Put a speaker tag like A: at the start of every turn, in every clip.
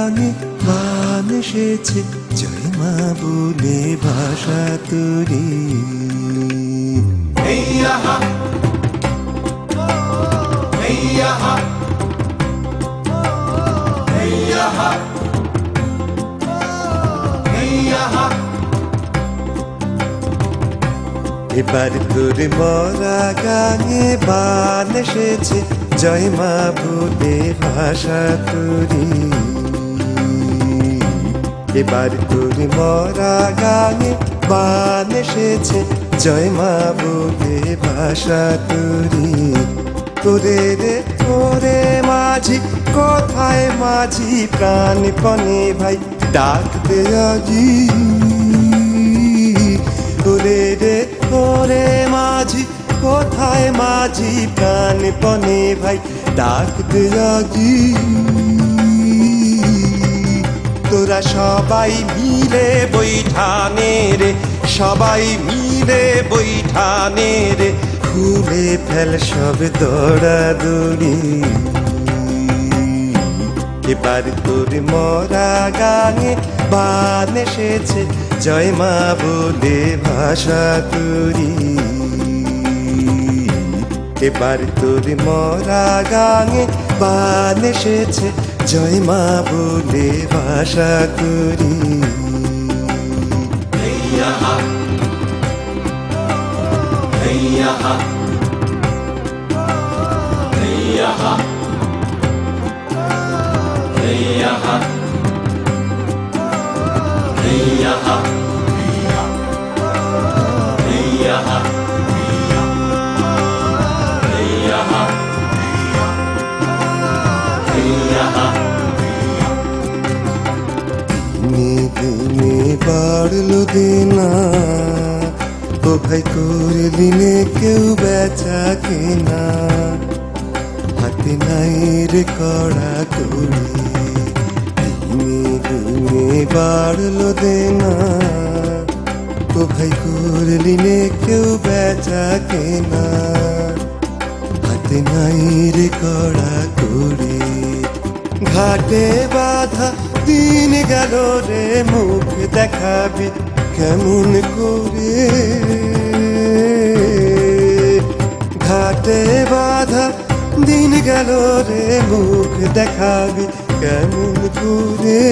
A: গানে গান এসেছে। জয় মা বলে ভাষা তুরি। এবার তোর মরা গানে বান এসেছে। জয় মা ভাষা তুরি। এবার তোর মরা গানে বান এসেছে। জয় মা বলে ভাষা তুরি তোরে রে তোরে মাঝি, কোথায় মাঝি, প্রাণ পনে ভাই ডাক দে আজি। তোরে রে তোরে মাঝি, কোথায় মাঝি, প্রাণ পনে ভাই ডাক দে আজি। তোরা সবাই মিলে বৈঠানে রে, সবাই মিলে বৈঠানে রে। খুলে ফেল সব দৌড়াদৌড়ি এবার তোর মরা গানে বান এসেছে, জয় মা বলে ভাষা তুরি। এবার তোর মরা গানে বান এসেছে। জয় মা বলে ভাষা তুরি দিনে বাড়লো দেনা ও ভাই করলি নে কেউ বেচা কেনা। হাতে নাই রে কড়া করি বাড়লো দেনা। ও ভাই করলি নে কেউ বেচা কেনা। হাতে নাই রে কড়া করে ঘাটে বাধা দিন গেল রে, মুখ দেখাবি। কেমন করে? ঘাটে বাধা দিন গেল রে, মুখ দেখাবি কেমন করে?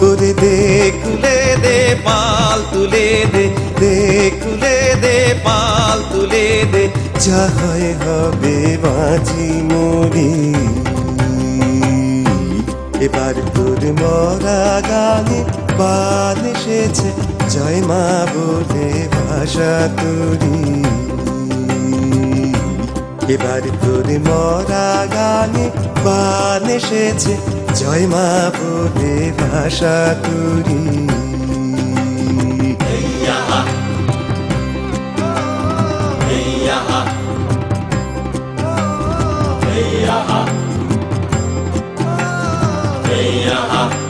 A: করে দেখলে দে, পাল তুলে দে, দেখলে দে, পাল তুলে দে, যা হয় হবে বাঁচি মরি। এবার তোর মরা গানে বাদ এসেছে, জয় মা বলে ভাষা তোরি। এবার তোর মরা গানে বান এসেছে, জয় মা বলে ভাষা তুরি। Maria.